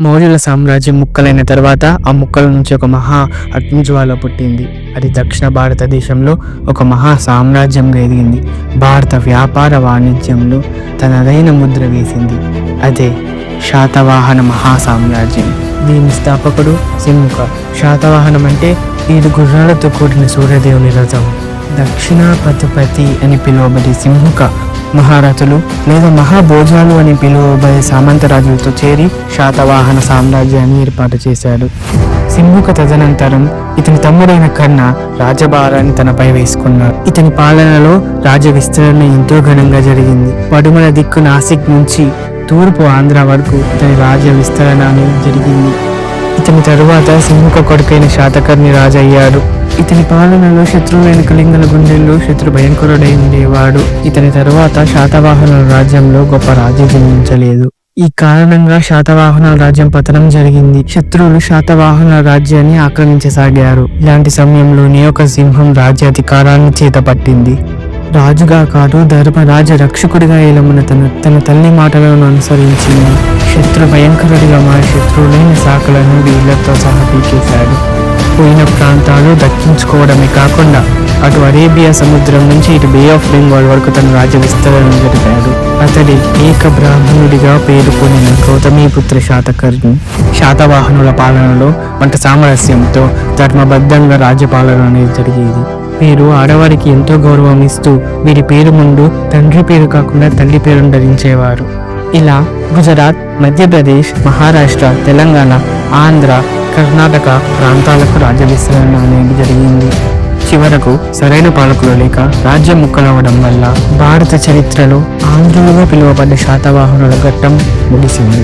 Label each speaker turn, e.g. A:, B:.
A: మౌర్యుల సామ్రాజ్యం ముక్కలైన తర్వాత ఆ ముక్కల నుంచి ఒక మహా అగ్నిజ్వాల పుట్టింది. అది దక్షిణ భారతదేశంలో ఒక మహా సామ్రాజ్యంగా ఎదిగింది. భారత వ్యాపార వాణిజ్యంలో తనదైన ముద్ర వేసింది. అదే శాతవాహన మహా సామ్రాజ్యం దీని స్థాపకుడు సింహుక శాతవాహనం అంటే ఏడు గుర్రాలతో కూడిన సూర్యదేవుని రథం. దక్షిణాపతిపతి అని పిలువబడే సింహుక మహారథులు లేదా మహాభోజాలు అని పిలువబడే సామంతరాజులతో చేరి శాతవాహన సామ్రాజ్యాన్ని ఏర్పాటు చేశాడు. సింహుక తదనంతరం ఇతని తమ్ముడైన కర్ణ రాజభారాన్ని తనపై వేసుకున్నాడు. ఇతని పాలనలో రాజ విస్తరణ ఎంతో ఘనంగా జరిగింది. పడుమల దిక్కు నాసిక్ నుంచి తూర్పు ఆంధ్ర వరకు ఇతని రాజ్య విస్తరణ అనేది జరిగింది. ఇతని తరువాత సింహక కొడుకైన శాతకర్ణి రాజు అయ్యాడు ఇతని పాలనలో శత్రువు వెనుకలింగల గుండెల్లో శత్రు భయంకరుడై ఉండేవాడు. ఇతని తరువాత శాతవాహనుల రాజ్యంలో గొప్ప రాజ్యం జన్మించలేదు. ఈ కారణంగా శాతవాహనుల రాజ్యం పతనం జరిగింది. శత్రువులు శాతవాహనుల రాజ్యాన్ని ఆక్రమించసాగారు. ఇలాంటి సమయంలోనే ఒక సింహం రాజ్యాధికారాన్ని చేతపట్టింది. రాజుగా కాదు ధర్మరాజ రక్షకుడిగా ఏలమున తన తన తల్లి మాటలను అనుసరించింది. శత్రు భయంకరుడిగా మా శత్రువులైన శాఖలను వీళ్ళతో సహా పీకేశాడు. పోయిన ప్రాంతాలు దక్కించుకోవడమే కాకుండా అటు అరేబియా సముద్రం నుంచి ఇటు బే ఆఫ్ బెంగాల్ వరకు తన రాజ్య విస్తరణ జరిపాడు. అతడి ఏక బ్రాహ్మణుడిగా పేరు పొందిన గౌతమీపుత్ర శాతకర్ణి శాతవాహనుల పాలనలో వంట సామరస్యంతో ధర్మబద్ధంగా రాజ్యపాలన అనేది జరిగేది. వీరు ఆడవారికి ఎంతో గౌరవం ఇస్తూ వీరి పేరు ముందు తండ్రి పేరు కాకుండా తల్లి పేరును ధరించేవారు. ఇలా గుజరాత్ మధ్యప్రదేశ్ మహారాష్ట్ర తెలంగాణ ఆంధ్ర కర్ణాటక ప్రాంతాలకు రాజ్య విస్తరణ అనేది జరిగింది. చివరకు సరైన పాలకులు లేక రాజ్యం ముక్కలవడం వల్ల భారత చరిత్రలో ఆంధ్రులుగా పిలువబడ్డ శాతవాహనుల ఘట్టం ముగిసింది.